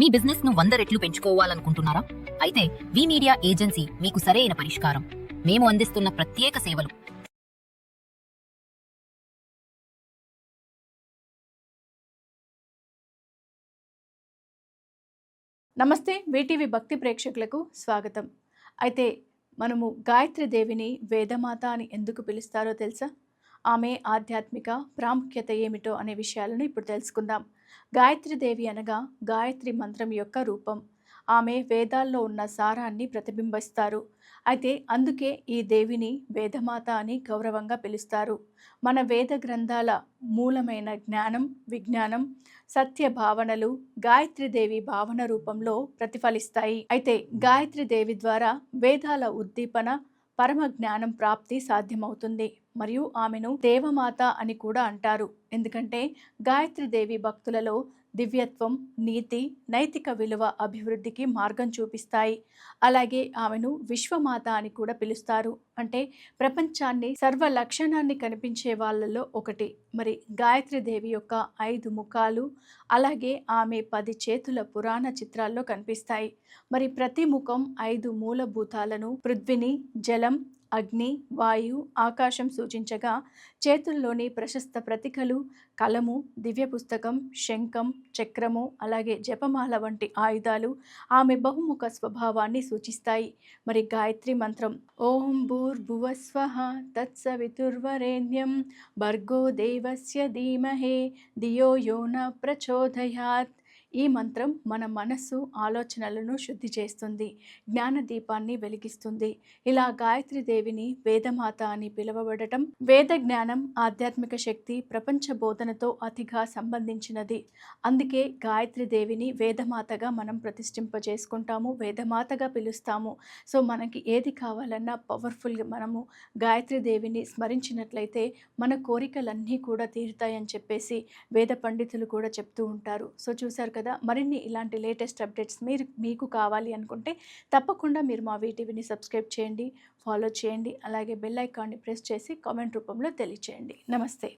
మీ బిజినెస్ను వంద రెట్లు పెంచుకోవాలనుకుంటున్నారా? అయితే వి మీడియా ఏజెన్సీ మీకు సరైన పరిష్కారం. మేము అందిస్తున్న ప్రత్యేక సేవలు. నమస్తే వీటీవీ భక్తి ప్రేక్షకులకు స్వాగతం. అయితే మనము గాయత్రి దేవిని వేదమాత అని ఎందుకు పిలుస్తారో తెలుసా? ఆమె ఆధ్యాత్మిక ప్రాముఖ్యత ఏమిటో అనే విషయాలను ఇప్పుడు తెలుసుకుందాం. గాయత్రి దేవి అనగా గాయత్రి మంత్రం యొక్క రూపం. ఆమె వేదాల్లో ఉన్న సారాన్ని ప్రతిబింబిస్తారు. అయితే అందుకే ఈ దేవిని వేదమాత అని గౌరవంగా పిలుస్తారు. మన వేద గ్రంథాల మూలమైన జ్ఞానం విజ్ఞానం సత్య భావనలు గాయత్రి దేవి భావన రూపంలో ప్రతిఫలిస్తాయి. అయితే గాయత్రి దేవి ద్వారా వేదాల ఉద్దీపన పరమ జ్ఞానం ప్రాప్తి సాధ్యమవుతుంది. మరియు ఆమెను దేవమాత అని కూడా అంటారు. ఎందుకంటే గాయత్రి దేవి భక్తులలో దివ్యత్వం నీతి నైతిక విలువ అభివృద్ధికి మార్గం చూపిస్తాయి. అలాగే ఆమెను విశ్వమాత అని కూడా పిలుస్తారు. అంటే ప్రపంచాన్ని సర్వ లక్షణాన్ని కనిపించే వాళ్ళలో ఒకటి. మరి గాయత్రి దేవి యొక్క ఐదు ముఖాలు అలాగే ఆమె పది చేతుల పురాణ చిత్రాల్లో కనిపిస్తాయి. మరి ప్రతి ముఖం ఐదు మూలభూతాలను పృథ్విని జలం అగ్ని వాయు ఆకాశం సూచించగా చేతుల్లోని ప్రశస్త ప్రతికలు కలము దివ్య పుస్తకం శంఖం చక్రము అలాగే జపమాల వంటి ఆయుధాలు ఆమె బహుముఖ స్వభావాన్ని సూచిస్తాయి. మరి గాయత్రి మంత్రం ఓం భూర్భువస్వ తత్సవితుర్వరేణ్యం భర్గో దేవస్య ధీమహే ధియో యో న ప్రచోదయాత్. ఈ మంత్రం మన మనస్సు ఆలోచనలను శుద్ధి చేస్తుంది జ్ఞాన దీపాన్ని వెలిగిస్తుంది. ఇలా గాయత్రి దేవిని వేదమాత అని పిలువబడటం వేద జ్ఞానం ఆధ్యాత్మిక శక్తి ప్రపంచ బోధనతో అతిగా సంబంధించినది. అందుకే గాయత్రి దేవిని వేదమాతగా మనం ప్రతిష్ఠింపజేసుకుంటాము వేదమాతగా పిలుస్తాము. సో మనకి ఏది కావాలన్నా పవర్ఫుల్గా మనము గాయత్రి దేవిని స్మరించినట్లయితే మన కోరికలన్నీ కూడా తీరుతాయని చెప్పేసి వేద పండితులు కూడా చెప్తూ ఉంటారు. సో చూశారు కదా? మరిన్ని ఇలాంటి లేటెస్ట్ అప్డేట్స్ మీరు మీకు కావాలి అనుకుంటే తప్పకుండా మీరు మా వీటీవీని సబ్స్క్రైబ్ చేయండి ఫాలో చేయండి అలాగే బెల్ ఐకాన్ని ప్రెస్ చేసి కామెంట్ రూపంలో తెలియచేయండి. నమస్తే.